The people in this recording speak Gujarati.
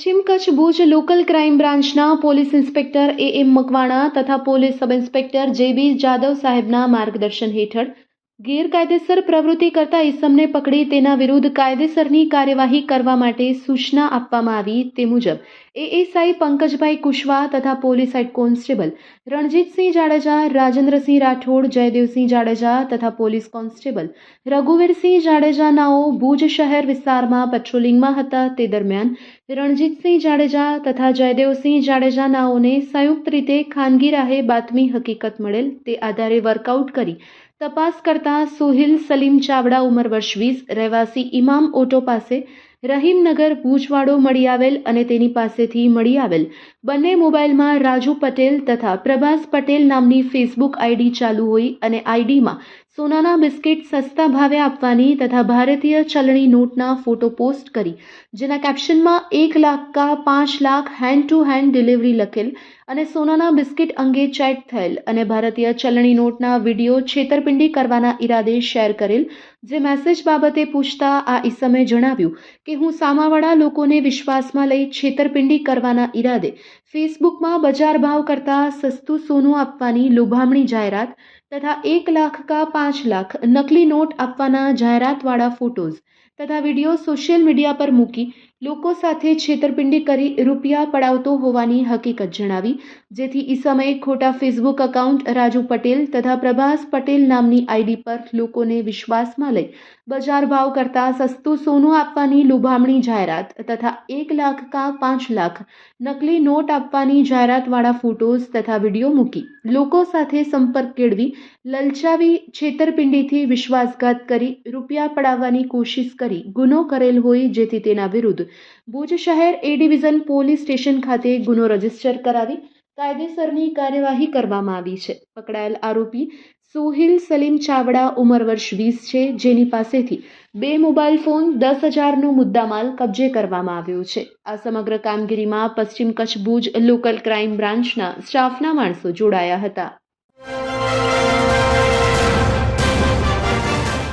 પશ્ચિમ કચ્છ ભુજ લોકલ ક્રાઇમ બ્રાન્ચના police inspector A M Makwana તથા પોલીસ સબ ઇન્સ્પેક્ટર જે બી જાદવ સાહેબના માર્ગદર્શન હેઠળ ગેરકાયદેસર પ્રવૃત્તિ કરતા ઇસમને પકડી તેના વિરુદ્ધ કાયદેસરની કાર્યવાહી કરવા માટે સૂચના આપવામાં આવી તે મુજબ, એએસઆઈ પંકજભાઈ કુશવા તથા police head constable Ranjitsinh Jadeja, Rajendrasinh Rathod, Jaydevsinh Jadeja તથા પોલીસ કોન્સ્ટેબલ રઘુવીરસિંહ જાડેજા નાઓ ભુજ શહેર વિસ્તારમાં પેટ્રોલિંગમાં હતા. તે દરમિયાન રણજીતસિંહ જાડેજા તથા જયદેવસિંહ જાડેજા નાઓને સંયુક્ત રીતે ખાનગી રાહે બાતમી હકીકત મળેલ તે આધારે વર્કઆઉટ કરી તપાસ કરતા સોહિલ સલીમ ચાવડા ઉંમર વર્ષ વીસ, રહેવાસી ઇમામ ઓટો પાસે રહીમનગર ભૂજવાડો મળી આવેલ અને તેની પાસેથી મળી આવેલ બંને મોબાઈલમાં રાજુ પટેલ તથા પ્રભાસ પટેલ નામની ફેસબુક આઈડી ચાલુ હોય અને આઈડીમાં સોનાના બિસ્કિટ સસ્તા ભાવે આપવાની તથા ભારતીય ચલણી નોટના ફોટો પોસ્ટ કરી, જેના કેપ્શનમાં એક લાખ કા પાંચ lakh hand to hand delivery લખેલ અને સોનાના બિસ્કિટ અંગે ચેટ થયેલ અને ભારતીય ચલણી નોટના વીડિયો છેતરપિંડી કરવાના ઈરાદે શેર કરેલ, જે મેસેજ બાબતે પૂછતા આ ઈસમે જણાવ્યું કે હું સામાવાળા લોકોને વિશ્વાસમાં લઈ છેતરપિંડી કરવાના ઈરાદે ફેસબુકમાં બજાર ભાવ કરતાં સસ્તું સોનું આપવાની લોભામણી જાહેરાત તથા એક લાખ કા પાંચ લાખ નકલી નોટ આપવાના જાહેરાતવાળા ફોટોઝ તથા વીડિયો સોશિયલ મીડિયા પર મૂકી લોકો સાથે છેતરપિંડી કરી રૂપિયા પડાવતો હોવાની હકીકત જણાવી. જેથી ઈ સમયે ખોટા ફેસબુક એકાઉન્ટ રાજુ પટેલ તથા પ્રભાસ પટેલ નામની આઈડી પર લોકોને વિશ્વાસમાં લઈ બજાર ભાવ કરતાં સસ્તું સોનું આપવાની લુભામણી જાહેરાત તથા એક લાખ કા પાંચ લાખ નકલી નોટ આપવાની જાહેરાતવાળા ફોટોઝ તથા વીડિયો મૂકી લોકો સાથે સંપર્ક કેળવી લલચાવી છેતરપિંડીથી વિશ્વાસઘાત કરી રૂપિયા પડાવવાની કોશિશ કરી ગુનો કરેલ હોય જેથી તેના વિરુદ્ધ ભુજ શહેર એ ડિવિઝન પોલીસ સ્ટેશન ખાતે ગુનો રજિસ્ટર કરાવી કાયદેસરની કાર્યવાહી કરવામાં આવી છે. પકડાયેલ આરોપી સોહિલ સલીમ ચાવડા ઉંમર વર્ષ વીસ છે. જેની પાસેથી બે મોબાઈલ ફોન, દસ હજારનો મુદ્દામાલ કબજે કરવામાં આવ્યો છે. આ સમગ્ર કામગીરીમાં પશ્ચિમ કચ્છ ભુજ લોકલ ક્રાઇમ બ્રાન્ચના સ્ટાફના માણસો જોડાયા હતા.